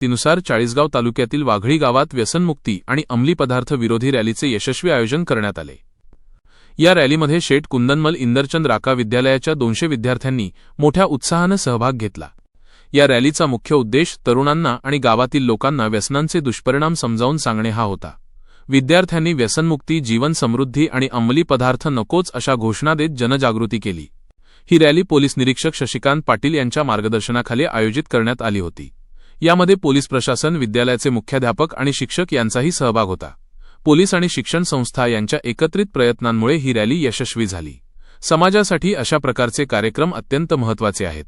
तीनुसार चाळीसगाव तालुक्यातील वाघळी गावात व्यसनमुक्ती आणि अंमली पदार्थ विरोधी रॅलीचे यशस्वी आयोजन करण्यात आले. या रॅलीमध्ये शेठ कुंदनमल इंदरचंद राका विद्यालयाच्या दोनशे विद्यार्थ्यांनी मोठ्या उत्साहानं सहभाग घेतला. या रॅलीचा मुख्य उद्देश तरुणांना आणि गावातील लोकांना व्यसनांचे दुष्परिणाम समजावून सांगणे हा होता. विद्यार्थ्यांनी व्यसनमुक्ती जीवन समृद्धी आणि अंमली पदार्थ नकोच अशा घोषणा देत जनजागृती केली. ही रॅली पोलीस निरीक्षक शशिकांत पाटील यांच्या मार्गदर्शनाखाली आयोजित करण्यात आली होती. यामध्ये पोलीस प्रशासन विद्यालयाचे मुख्याध्यापक आणि शिक्षक यांचाही सहभाग होता. पोलीस आणि शिक्षण संस्था यांच्या एकत्रित प्रयत्नांमुळे ही रॅली यशस्वी झाली. समाजासाठी अशा प्रकारचे कार्यक्रम अत्यंत महत्त्वाचे आहेत.